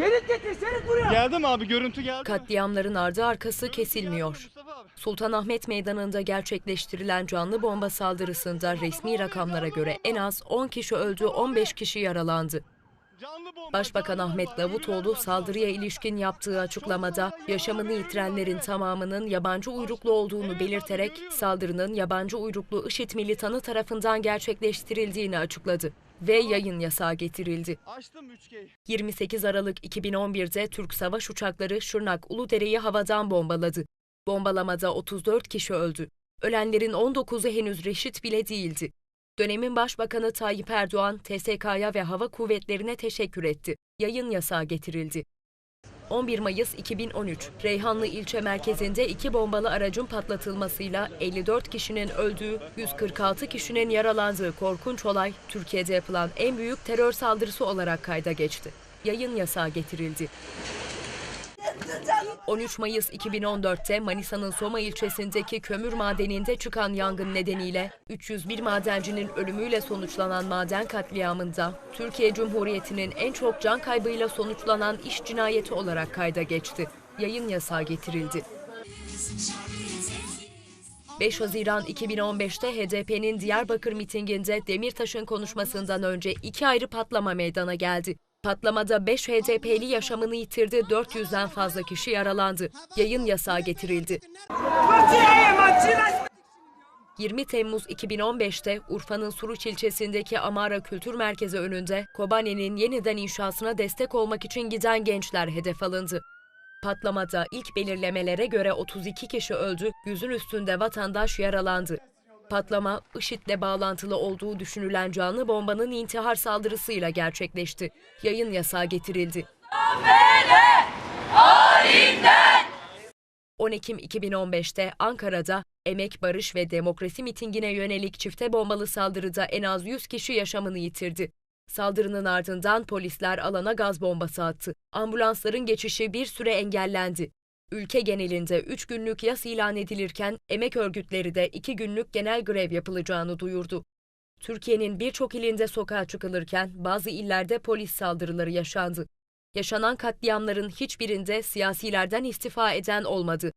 Şerit getir şerit buraya. Geldi mi abi? Görüntü geldi? Katliamların ardı arkası kesilmiyor. Sultanahmet Meydanı'nda gerçekleştirilen canlı bomba saldırısında resmi rakamlara göre en az 10 kişi öldü, 15 kişi yaralandı. Başbakan Ahmet. Davutoğlu saldırıya ilişkin yaptığı açıklamada yaşamını yitirenlerin tamamının yabancı uyruklu olduğunu belirterek saldırının yabancı uyruklu IŞİD militanı tarafından gerçekleştirildiğini açıkladı ve yayın yasağı getirildi. Açtım 3G'yi. 28 Aralık 2011'de Türk savaş uçakları Şırnak Uludere'yi havadan bombaladı. Bombalamada 34 kişi öldü. Ölenlerin 19'u henüz reşit bile değildi. Dönemin Başbakanı Tayyip Erdoğan, TSK'ya ve hava kuvvetlerine teşekkür etti. Yayın yasağı getirildi. 11 Mayıs 2013, Reyhanlı ilçe merkezinde iki bombalı aracın patlatılmasıyla 54 kişinin öldüğü, 146 kişinin yaralandığı korkunç olay, Türkiye'de yapılan en büyük terör saldırısı olarak kayda geçti. Yayın yasağı getirildi. 13 Mayıs 2014'te Manisa'nın Soma ilçesindeki kömür madeninde çıkan yangın nedeniyle 301 madencinin ölümüyle sonuçlanan maden katliamında Türkiye Cumhuriyeti'nin en çok can kaybıyla sonuçlanan iş cinayeti olarak kayda geçti. Yayın yasağı getirildi. 5 Haziran 2015'te HDP'nin Diyarbakır mitinginde Demirtaş'ın konuşmasından önce iki ayrı patlama meydana geldi. Patlamada 5 HDP'li yaşamını yitirdi, 400'den fazla kişi yaralandı. Yayın yasağı getirildi. 20 Temmuz 2015'te Urfa'nın Suruç ilçesindeki Amara Kültür Merkezi önünde Kobane'nin yeniden inşasına destek olmak için giden gençler hedef alındı. Patlamada ilk belirlemelere göre 32 kişi öldü, yüzün üstünde vatandaş yaralandı. Patlama, IŞİD'le bağlantılı olduğu düşünülen canlı bombanın intihar saldırısıyla gerçekleşti. Yayın yasağı getirildi. 10 Ekim 2015'te Ankara'da Emek, Barış ve Demokrasi mitingine yönelik çifte bombalı saldırıda en az 100 kişi yaşamını yitirdi. Saldırının ardından polisler alana gaz bombası attı. Ambulansların geçişi bir süre engellendi. Ülke genelinde 3 günlük yas ilan edilirken emek örgütleri de 2 günlük genel grev yapılacağını duyurdu. Türkiye'nin birçok ilinde sokağa çıkılırken bazı illerde polis saldırıları yaşandı. Yaşanan katliamların hiçbirinde siyasilerden istifa eden olmadı.